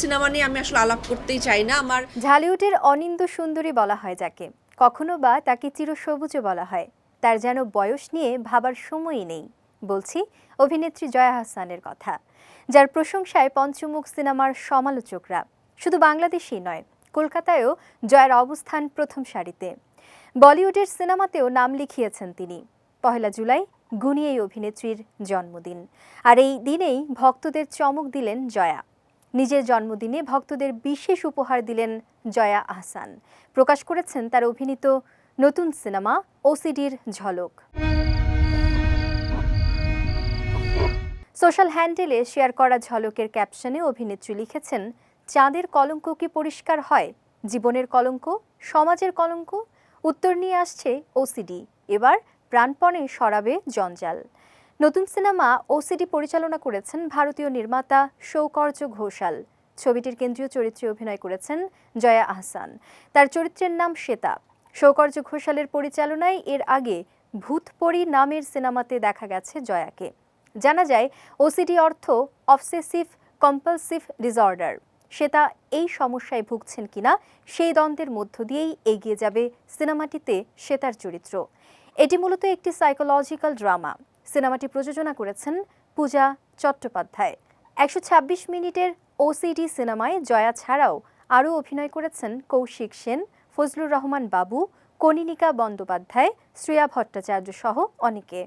Cinema নিয়ে আমি আসলে আলাপ করতেই চাই না। আমার ঢালিউডের অনিন্দ সুন্দরী বলা হয় যাকে। কখনো বা তাকে চিরসবুজও বলা হয়। তার যেন বয়স নিয়ে ভাবার সময়ই নেই, বলছি অভিনেত্রী জয়া হাসানের কথা, যার প্রশংসায় পঞ্চমুখ সিনেমার সমালোচকরা। শুধু বাংলাদেশেই নয়, কলকাতায়ও জয়ার অবস্থান প্রথম সারিতে। বলিউডের সিনেমাতেও নাম লিখিয়েছেন তিনি। পহেলা জুলাই গুণী এই অভিনেত্রীর জন্মদিন। আর এই দিনেই ভক্তদের চমক দিলেন জয়া। নিজের জন্মদিনে ভক্তদের বিশেষ উপহার দিলেন জয়া আহসান। প্রকাশ করেছেন তার অভিনীত নতুন সিনেমা ওসিডির ঝলক। সোশ্যাল হ্যান্ডেলে শেয়ার করা ঝলকের ক্যাপশনে অভিনেত্রী লিখেছেন, চাঁদের কলঙ্ক কি পরিষ্কার হয়? জীবনের কলঙ্ক, সমাজের কলঙ্ক? উত্তর নিয়ে আসছে ওসিডি। এবার প্রাণপণে সরাবে জঞ্জাল। নতুন সিনেমা ওসিডি পরিচালনা করেছেন ভারতীয় নির্মাতা সৌকর্য ঘোষাল। ছবিটির কেন্দ্রীয় চরিত্রে অভিনয় করেছেন জয়া আহসান। তার চরিত্রের নাম শ্বেতা। সৌকর্য ঘোষালের পরিচালনায় এর আগে ভূতপরি নামের সিনেমাতে দেখা গেছে জয়াকে। জানা যায়, ওসিডি অর্থ অবসেসিভ কম্পালসিভ ডিসঅর্ডার শ্বেতা এই সমস্যায় ভুগছেন কিনা সেই দ্বন্দ্বের মধ্য দিয়েই এগিয়ে যাবে সিনেমাটিতে শ্বেতার চরিত্র। এটি মূলত একটি সাইকোলজিক্যাল ড্রামা সিনেমাটি প্রযোজনা করেছেন পূজা চট্টোপাধ্যায়। একশো ছাব্বিশ মিনিটের ওসিডি সিনেমায় জয়া ছাড়াও আরও অভিনয় করেছেন কৌশিক সেন, ফজলুর রহমান বাবু কনিনিকা বন্দ্যোপাধ্যায়, শ্রেয়া ভট্টাচার্য সহ অনেকে।